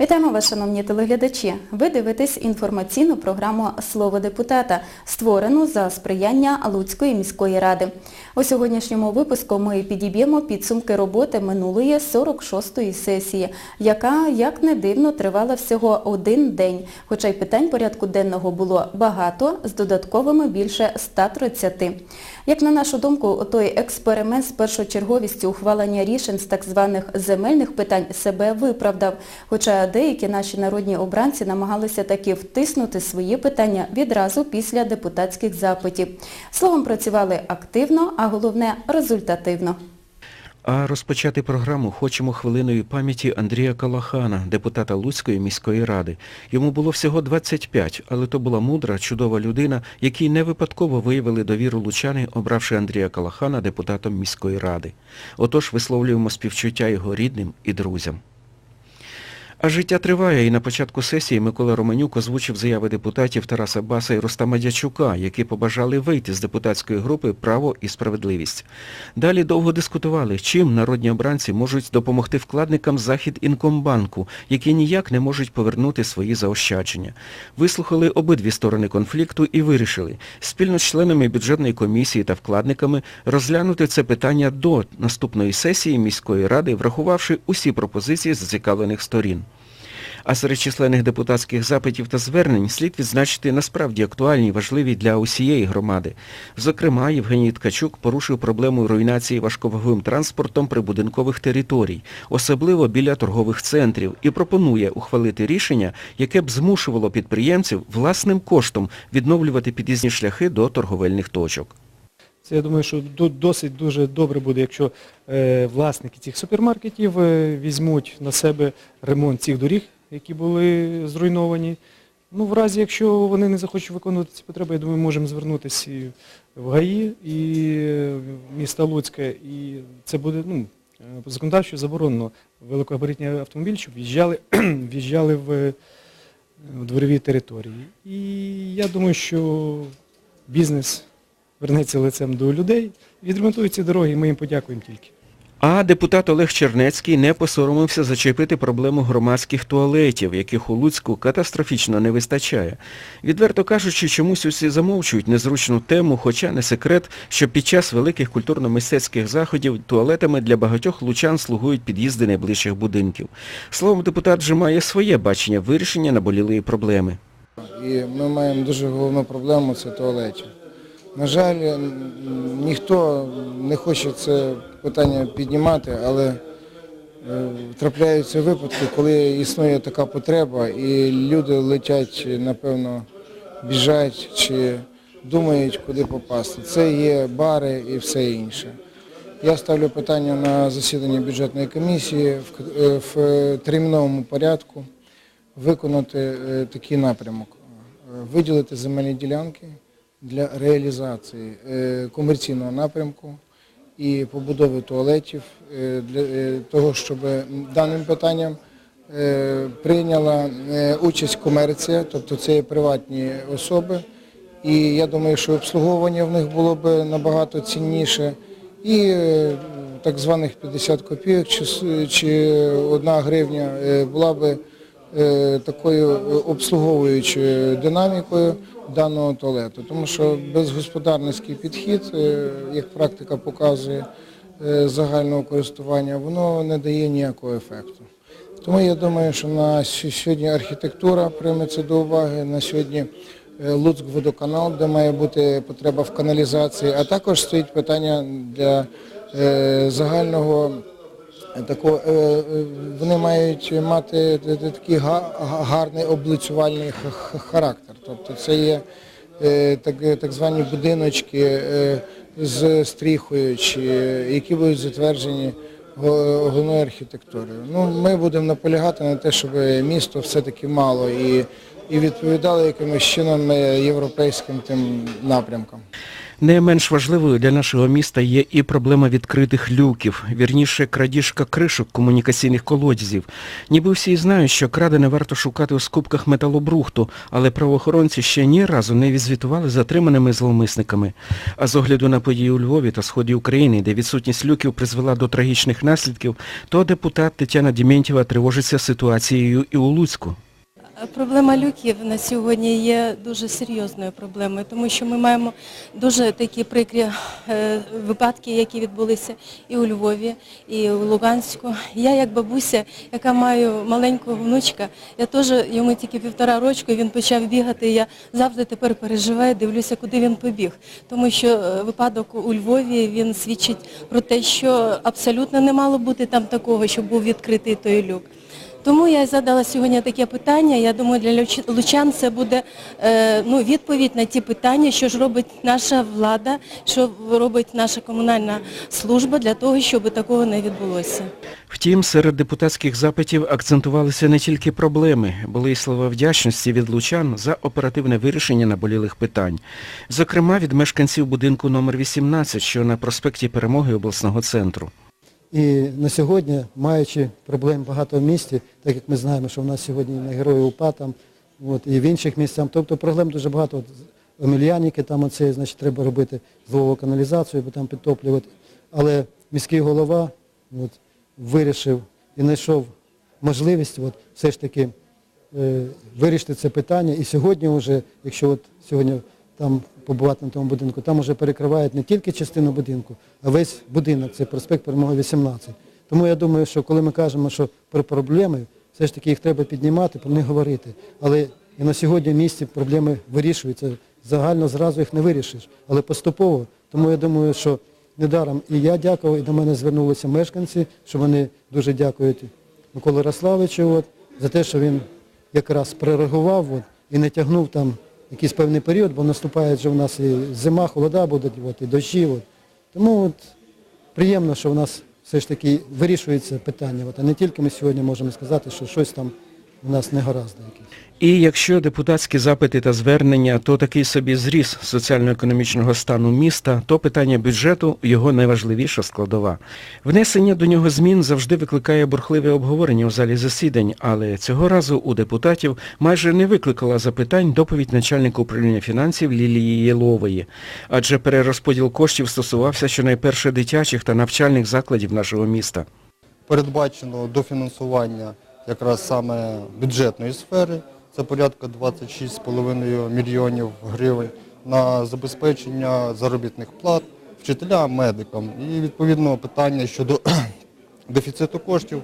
Вітаємо вас, шановні телеглядачі. Ви дивитесь інформаційну програму Слово депутата, створену за сприяння Луцької міської ради. У сьогоднішньому випуску ми підіб'ємо підсумки роботи минулої 46-ї сесії, яка, як не дивно, тривала всього один день, хоча й питань порядку денного було багато, з додатковими більше 130. Як на нашу думку, той експеримент з першочерговістю ухвалення рішень з так званих земельних питань себе виправдав, хоча деякі наші народні обранці намагалися таки втиснути свої питання відразу після депутатських запитів. Словом, працювали активно, а головне результативно. А розпочати програму хочемо хвилиною пам'яті Андрія Калахана, депутата Луцької міської ради. Йому було всього 25, але то була мудра, чудова людина, якій не випадково виявили довіру лучани, обравши Андрія Калахана депутатом міської ради. Отож висловлюємо співчуття його рідним і друзям. А життя триває, і на початку сесії Микола Романюк озвучив заяви депутатів Тараса Баса і Рустама Дячука, які побажали вийти з депутатської групи «Право і справедливість». Далі довго дискутували, чим народні обранці можуть допомогти вкладникам Захід Інкомбанку, які ніяк не можуть повернути свої заощадження. Вислухали обидві сторони конфлікту і вирішили спільно з членами бюджетної комісії та вкладниками розглянути це питання до наступної сесії міської ради, врахувавши усі пропозиції зацікавлених сторін. А серед численних депутатських запитів та звернень слід відзначити насправді актуальні важливі для усієї громади. Зокрема, Євгеній Ткачук порушив проблему руйнації важковаговим транспортом прибудинкових територій, особливо біля торгових центрів, і пропонує ухвалити рішення, яке б змушувало підприємців власним коштом відновлювати під'їзні шляхи до торговельних точок. Це я думаю, що досить дуже добре буде, якщо е, власники цих супермаркетів е, візьмуть на себе ремонт цих доріг, які були зруйновані. Ну, в разі, якщо вони не захочуть виконувати ці потреби, я думаю, можемо звернутися і в ГАІ, і е, в міста Луцьке, і це буде ну, е, по законодавчо заборонено великогабаритні автомобілі, щоб в'їжджали, в'їжджали в, е, в дворові території. І я думаю, що бізнес вернеться лицем до людей, відремонтують ці дороги, і ми їм подякуємо тільки. А депутат Олег Чернецький не посоромився зачепити проблему громадських туалетів, яких у Луцьку катастрофічно не вистачає. Відверто кажучи, чомусь усі замовчують незручну тему, хоча не секрет, що під час великих культурно-мистецьких заходів туалетами для багатьох лучан слугують під'їзди найближчих будинків. Словом, депутат вже має своє бачення вирішення наболілої проблеми. І ми маємо дуже головну проблему це туалетів. На жаль, ніхто не хоче це питання піднімати, але е, трапляються випадки, коли існує така потреба, і люди летять, напевно, біжать чи думають, куди попасти. Це є бари і все інше. Я ставлю питання на засідання бюджетної комісії в, е, терміновому порядку виконати е, такий напрямок. Виділити земельні ділянки для реалізації комерційного напрямку і побудови туалетів е, для е, того, щоб даним питанням е, прийняла участь комерція, тобто це є приватні особи. І я думаю, що обслуговування в них було б набагато цінніше. І так званих 50 копійок чи, с- 1 гривня була б е, такою обслуговуючою динамікою даного туалету. Тому що безгосподарницький підхід, е, як практика показує е, загального користування, воно не дає ніякого ефекту. Тому я думаю, що на сьогодні архітектура прийме це до уваги, на сьогодні е, Луцьк-водоканал, де має бути потреба в каналізації, а також стоїть питання для е, загального такого, е, е, вони мають мати такий га- га- гарний облицювальний характер. Тобто це є е, так, так звані будиночки з стріхою, чи, які будуть затверджені го- головною архітектурою. Ну, ми будемо наполягати на те, щоб місто все-таки мало і і відповідали якимось чином європейським тим напрямкам. Не менш важливою для нашого міста є і проблема відкритих люків, вірніше крадіжка кришок комунікаційних колодязів. Ніби всі знають, що крадене варто шукати у скупках металобрухту, але правоохоронці ще ні разу не відзвітували затриманими зловмисниками. А з огляду на події у Львові та сході України, де відсутність люків призвела до трагічних наслідків, то депутат Тетяна Дімєнтєва тривожиться ситуацією і у Луцьку. Проблема люків на сьогодні є дуже серйозною проблемою, тому що ми маємо дуже такі прикрі е, випадки, які відбулися і у Львові, і у Луганську. Я як бабуся, яка маю маленького внучка, я теж йому тільки півтора рочку, він почав бігати. Я завжди тепер переживаю, дивлюся, куди він побіг. Тому що е, випадок у Львові він свідчить про те, що абсолютно не мало бути там такого, щоб був відкритий той люк. Тому я задала сьогодні таке питання. Я думаю, для лучан це буде е, ну, відповідь на ті питання, що ж робить наша влада, що робить наша комунальна служба для того, щоб такого не відбулося. Втім, серед депутатських запитів акцентувалися не тільки проблеми, були й слова вдячності від лучан за оперативне вирішення наболілих питань. Зокрема, від мешканців будинку номер 18, що на проспекті Перемоги обласного центру. І на сьогодні, маючи проблем багато в місті, так як ми знаємо, що в нас сьогодні на герої УПА там, от, і в інших місцях, тобто проблем дуже багато. От, Омельяники, там оце, значить, треба робити злову каналізацію, бо там підтоплювати. Але міський голова от, вирішив і знайшов можливість от, все ж таки е, вирішити це питання. І сьогодні вже, якщо от сьогодні там побувати на тому будинку, там вже перекривають не тільки частину будинку, а весь будинок, це проспект Перемоги 18. Тому я думаю, що коли ми кажемо, що про проблеми, все ж таки їх треба піднімати, про них говорити. Але і на сьогодні в місті проблеми вирішуються. Загально зразу їх не вирішиш, але поступово. Тому я думаю, що недаром і я дякував, і до мене звернулися мешканці, що вони дуже дякують Миколі Рославичу от, за те, що він якраз прореагував от, і не тягнув там якийсь певний період, бо наступає вже в нас і зима, холода будуть, от, і дощі. От. Тому от, приємно, що в нас все ж таки вирішується питання. От, а не тільки ми сьогодні можемо сказати, що щось там у нас не гаразд. І якщо депутатські запити та звернення, то такий собі зріз соціально-економічного стану міста, то питання бюджету – його найважливіша складова. Внесення до нього змін завжди викликає бурхливе обговорення у залі засідань, але цього разу у депутатів майже не викликала запитань доповідь начальника управління фінансів Лілії Єлової. Адже перерозподіл коштів стосувався щонайперше дитячих та навчальних закладів нашого міста. передбачено дофінансування якраз саме бюджетної сфери, це порядка 26,5 мільйонів гривень на забезпечення заробітних плат вчителям, медикам. І відповідно питання щодо дефіциту коштів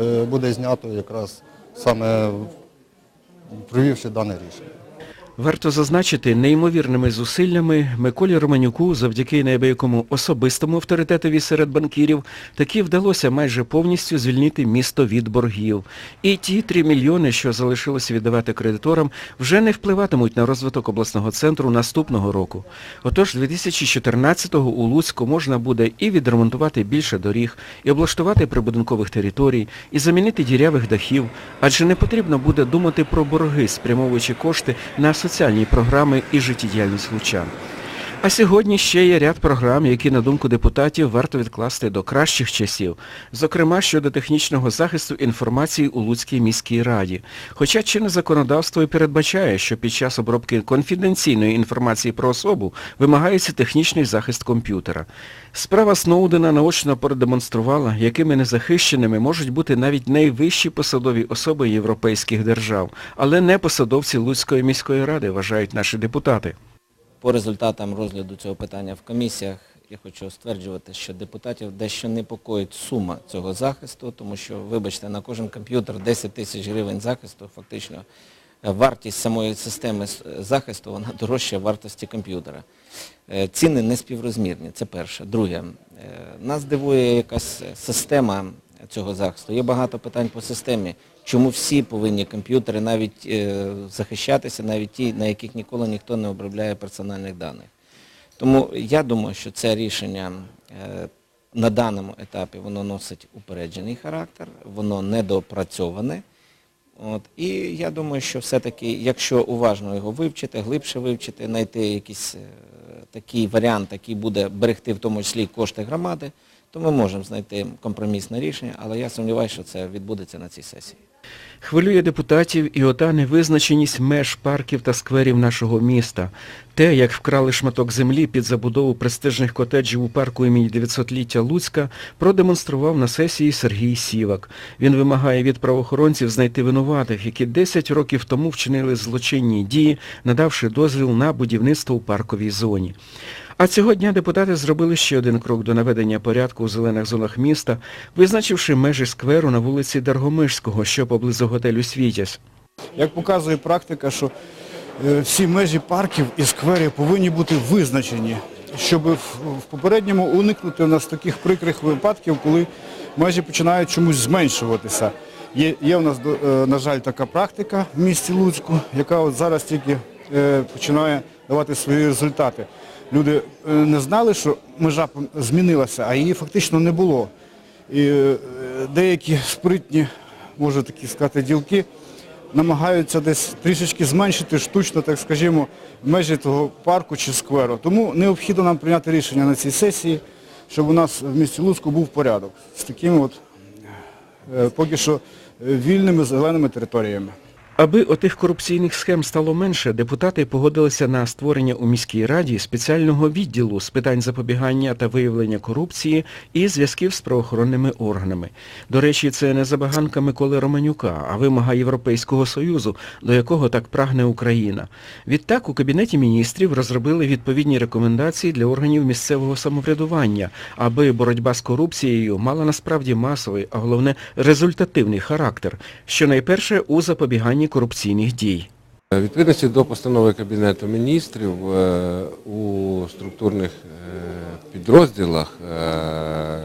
е, буде знято якраз саме провівши дане рішення. Варто зазначити, неймовірними зусиллями Миколі Романюку, завдяки неабиякому особистому авторитетові серед банкірів, таки вдалося майже повністю звільнити місто від боргів. І ті 3 мільйони, що залишилося віддавати кредиторам, вже не впливатимуть на розвиток обласного центру наступного року. Отож, 2014-го у Луцьку можна буде і відремонтувати більше доріг, і облаштувати прибудинкових територій, і замінити дірявих дахів, адже не потрібно буде думати про борги, спрямовуючи кошти на соціальні програми і життєдіяльність лучан. А сьогодні ще є ряд програм, які, на думку депутатів, варто відкласти до кращих часів, зокрема щодо технічного захисту інформації у Луцькій міській раді. Хоча чинне законодавство і передбачає, що під час обробки конфіденційної інформації про особу вимагається технічний захист комп'ютера. Справа Сноудена наочно продемонструвала, якими незахищеними можуть бути навіть найвищі посадові особи європейських держав, але не посадовці Луцької міської ради, вважають наші депутати. По результатам розгляду цього питання в комісіях я хочу стверджувати, що депутатів дещо непокоїть сума цього захисту, тому що, вибачте, на кожен комп'ютер 10 тисяч гривень захисту, фактично е, вартість самої системи захисту, вона дорожча вартості комп'ютера. Е, Ціни не співрозмірні, це перше. Друге, е, нас дивує якась система цього захисту. Є багато питань по системі. Чому всі повинні комп'ютери навіть е, захищатися, навіть ті, на яких ніколи ніхто не обробляє персональних даних. Тому я думаю, що це рішення е, на даному етапі воно носить упереджений характер, воно недопрацьоване. От. І я думаю, що все-таки, якщо уважно його вивчити, глибше вивчити, знайти якийсь е, такий варіант, який буде берегти в тому числі кошти громади, то ми можемо знайти компромісне рішення, але я сумніваюся, що це відбудеться на цій сесії. Хвилює депутатів і ота невизначеність меж парків та скверів нашого міста. Те, як вкрали шматок землі під забудову престижних котеджів у парку імені 900-ліття Луцька, продемонстрував на сесії Сергій Сівак. Він вимагає від правоохоронців знайти винуватих, які 10 років тому вчинили злочинні дії, надавши дозвіл на будівництво у парковій зоні. А цього дня депутати зробили ще один крок до наведення порядку у зелених зонах міста, визначивши межі скверу на вулиці Даргомишського, що поблизу готелю Світязь. Як показує практика, що е, всі межі парків і скверів повинні бути визначені, щоб в, в попередньому уникнути у нас таких прикрих випадків, коли межі починають чомусь зменшуватися. Є, є у нас, е, на жаль, така практика в місті Луцьку, яка от зараз тільки е, починає давати свої результати. Люди е, не знали, що межа змінилася, а її фактично не було. І е, деякі спритні, можу такі сказати, ділки намагаються десь трішечки зменшити штучно, так скажімо, межі того парку чи скверу. Тому необхідно нам прийняти рішення на цій сесії, щоб у нас в місті Луцьку був порядок з такими от е, поки що вільними зеленими територіями. Аби отих корупційних схем стало менше, депутати погодилися на створення у міській раді спеціального відділу з питань запобігання та виявлення корупції і зв'язків з правоохоронними органами. До речі, це не забаганка Миколи Романюка, а вимога Європейського Союзу, до якого так прагне Україна. Відтак у Кабінеті міністрів розробили відповідні рекомендації для органів місцевого самоврядування, аби боротьба з корупцією мала насправді масовий, а головне результативний характер, що найперше у запобіганні корупційних дій. У відповідності до постанови Кабінету міністрів е, у структурних е, підрозділах е,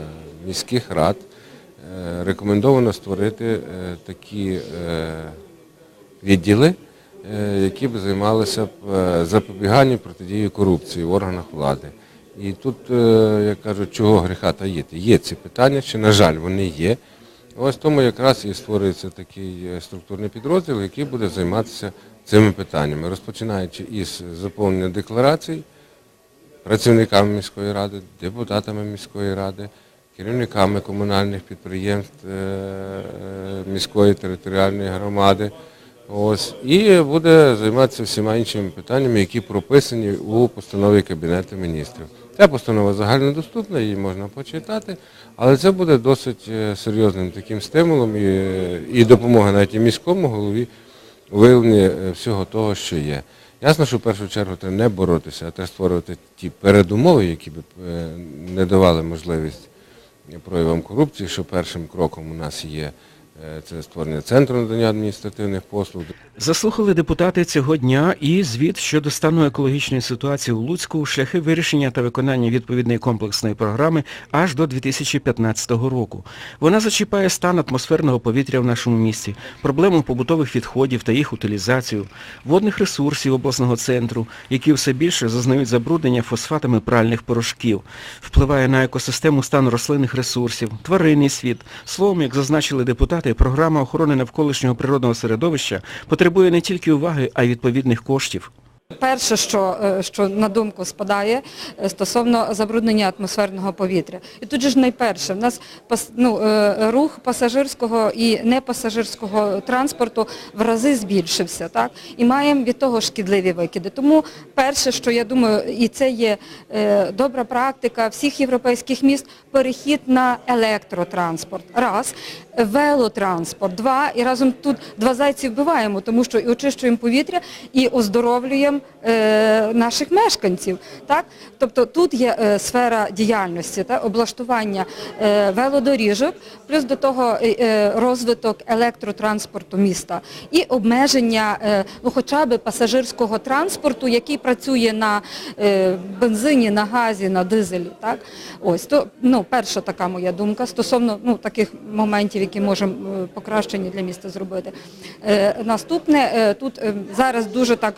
міських рад е, рекомендовано створити е, такі е, відділи, е, які б займалися е, запобіганням протидії корупції в органах влади. І тут, е, як кажуть, чого гріха таїти? Є ці питання, чи, на жаль, вони є. Ось тому якраз і створюється такий е, структурний підрозділ, який буде займатися цими питаннями, розпочинаючи із заповнення декларацій працівниками міської ради, депутатами міської ради, керівниками комунальних підприємств е, е, міської територіальної громади. Ось, і буде займатися всіма іншими питаннями, які прописані у постанові Кабінету міністрів. Ця постанова загальнодоступна, її можна почитати, але це буде досить е, серйозним таким стимулом і, і допомога навіть і міському голові у виявленні е, всього того, що є. Ясно, що в першу чергу треба не боротися, а треба створювати ті передумови, які б е, не давали можливість проявам корупції, що першим кроком у нас є е, це створення центру надання адміністративних послуг. Заслухали депутати цього дня і звіт щодо стану екологічної ситуації у Луцьку, шляхи вирішення та виконання відповідної комплексної програми аж до 2015 року. Вона зачіпає стан атмосферного повітря в нашому місті, проблему побутових відходів та їх утилізацію, водних ресурсів обласного центру, які все більше зазнають забруднення фосфатами пральних порошків, впливає на екосистему стану рослинних ресурсів, тваринний світ. Словом, як зазначили депутати, програма охорони навколишнього природного середовища потребує не тільки уваги, а й відповідних коштів. Перше, що, е, що на думку спадає е, стосовно забруднення атмосферного повітря. І тут же ж найперше, в нас ну, е, рух пасажирського і непасажирського транспорту в рази збільшився. Так? І маємо від того шкідливі викиди. Тому перше, що я думаю, і це є добра практика всіх європейських міст, перехід на електротранспорт. Раз. Велотранспорт. Два. І разом тут два зайці вбиваємо, тому що і очищуємо повітря, і оздоровлюємо е, наших мешканців. Тобто тут є е, сфера діяльності, облаштування е, велодоріжок, плюс до того розвиток електротранспорту міста і обмеження ну, хоча б пасажирського транспорту, який працює на бензині, на газі, на дизелі. Ось, ну, перша така моя думка стосовно ну, таких моментів, які можемо покращені для міста зробити. Наступне, тут зараз дуже так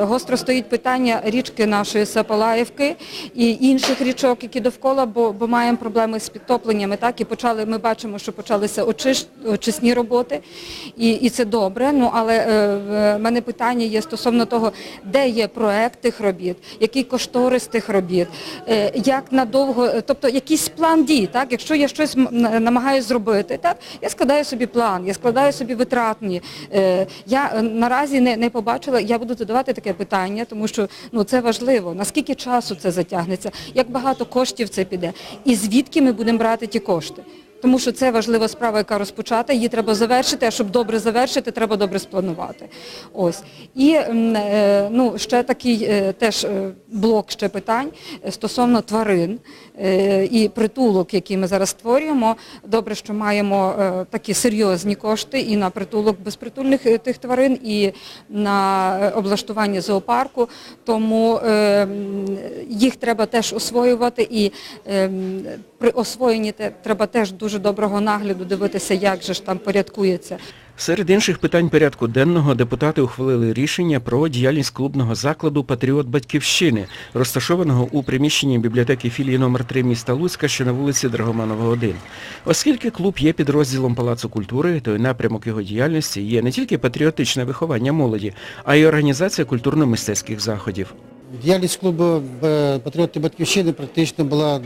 гостро стоїть питання річки нашої Сапалаївки і інших річок, які довкола, бо, бо маємо проблеми з підтопленнями. Так, і почали, ми бачимо, що почалися очиш, очисні роботи, і, і це добре. Ну, але е, в мене питання є стосовно того, де є проект тих робіт, який кошторис тих робіт, е, як надовго, тобто якийсь план дій. Так? Якщо я щось намагаюся зробити, так? я складаю собі план, я складаю собі витратні. Е, Я е, наразі не, не побачила, я буду задавати таке питання, тому що ну, це важливо. Наскільки часу це затягнеться, як багато коштів це піде, і звідки ми будемо брати ті кошти. Тому що це важлива справа, яка розпочата, її треба завершити, а щоб добре завершити, треба добре спланувати. Ось. І е, ну, ще такий е, теж е, блок ще питань стосовно тварин і притулок, який ми зараз створюємо. Добре, що маємо е, такі серйозні кошти і на притулок безпритульних е, тих тварин, і на е, облаштування зоопарку. Тому е, їх треба теж освоювати і е, при освоєнні треба теж дуже доброго нагляду дивитися, як же ж там порядкується. Серед інших питань порядку денного депутати ухвалили рішення про діяльність клубного закладу «Патріот Батьківщини», розташованого у приміщенні бібліотеки філії номер 3 міста Луцька, що на вулиці Драгоманова, 1. Оскільки клуб є підрозділом Палацу культури, то й напрямок його діяльності є не тільки патріотичне виховання молоді, а й організація культурно-мистецьких заходів. Діяльність клубу е, «Патріоти Батьківщини» практично була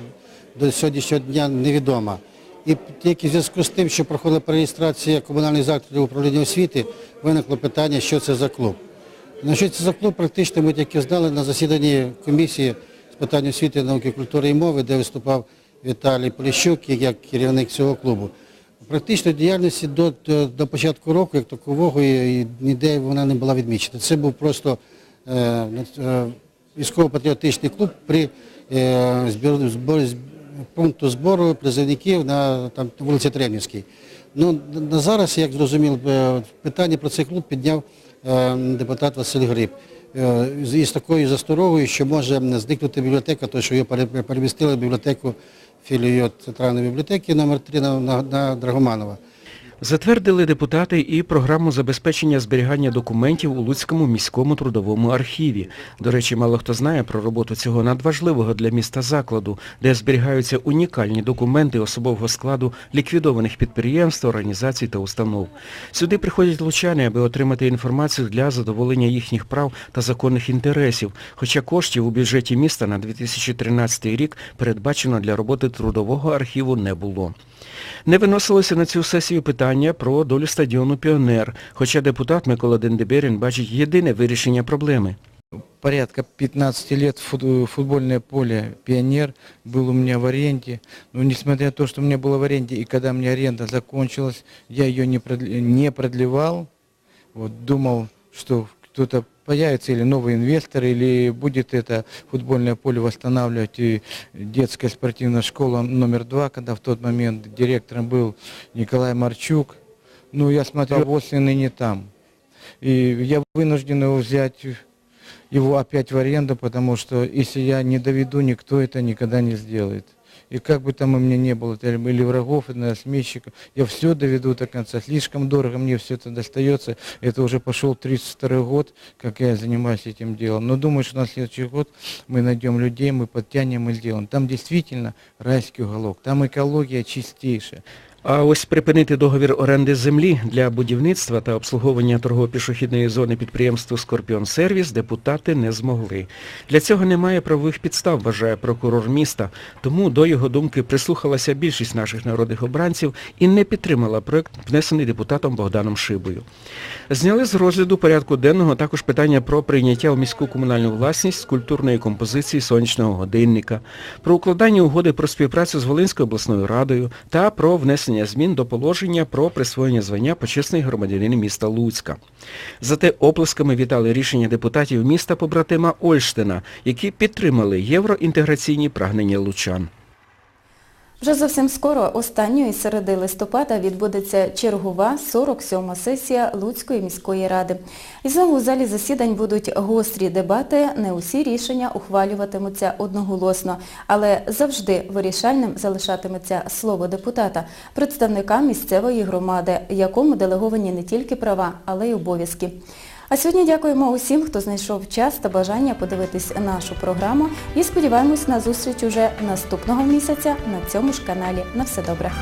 до сьогоднішнього дня невідома. І тільки в зв'язку з тим, що проходила перереєстрація комунальних закладів управління освіти, виникло питання, що це за клуб. На що це за клуб, практично ми тільки знали на засіданні комісії з питань освіти, науки, культури і мови, де виступав Віталій Поліщук як керівник цього клубу. Практично діяльності до, до, початку року, як такового, і, і ніде вона не була відмічена. Це був просто е, е, військово-патріотичний клуб при е, збір, збор, пункту збору призовників на там, вулиці Тренівській. Ну, на зараз, як зрозуміло, е, питання про цей клуб підняв е, депутат Василь Гриб. Е, Із такою засторогою, що може зникнути бібліотека, тому що його перемістили в бібліотеку філію Центральної бібліотеки номер 3 на, на, на Драгоманова. Затвердили депутати і програму забезпечення зберігання документів у Луцькому міському трудовому архіві. До речі, мало хто знає про роботу цього надважливого для міста закладу, де зберігаються унікальні документи особового складу ліквідованих підприємств, організацій та установ. Сюди приходять лучани, аби отримати інформацію для задоволення їхніх прав та законних інтересів, хоча коштів у бюджеті міста на 2013 рік передбачено для роботи трудового архіву не було. Не виносилося на цю сесію питання про долю стадіону «Піонер», хоча депутат Микола Дендеберін бачить єдине вирішення проблеми. порядка 15 лет футбольное поле «Пионер» было у меня в аренде. Но несмотря на то, что у меня было в аренде, и когда меня аренда закончилась, я ее не продлевал. Вот, думал, что кто-то появится, или новый инвестор, или будет это футбольное поле восстанавливать и детская спортивная школа номер два, когда в тот момент директором был Николай Марчук. Ну, я смотрю, после ныне там. И я вынужден его взять его опять в аренду, потому что если я не доведу, никто это никогда не сделает. И как бы там у меня не было, или врагов, или сменщиков, я все доведу до конца. Слишком дорого мне все это достается. Это уже пошел 32 год, как я занимаюсь этим делом. Но думаю, что на следующий год мы найдем людей, мы подтянем и сделаем. Там действительно райский уголок, там экология чистейшая. А ось припинити договір оренди землі для будівництва та обслуговування торгово-пішохідної зони підприємству «Скорпіон Сервіс» депутати не змогли. Для цього немає правових підстав, вважає прокурор міста, тому до його думки прислухалася більшість наших народних обранців і не підтримала проект, внесений депутатом Богданом Шибою. Зняли з розгляду порядку денного також питання про прийняття у міську комунальну власність скульптурної композиції сонячного годинника, про укладання угоди про співпрацю з Волинською обласною радою та про внесення змін до положення про присвоєння звання почесний громадянин міста Луцька. Зате оплесками вітали рішення депутатів міста побратима Ольштина, які підтримали євроінтеграційні прагнення лучан. Вже зовсім скоро, останньої середи листопада, відбудеться чергова 47-ма сесія Луцької міської ради. І знову у залі засідань будуть гострі дебати, не усі рішення ухвалюватимуться одноголосно, але завжди вирішальним залишатиметься слово депутата, представника місцевої громади, якому делеговані не тільки права, але й обов'язки. А сьогодні дякуємо усім, хто знайшов час та бажання подивитись нашу програму і сподіваємось на зустріч уже наступного місяця на цьому ж каналі. На все добре.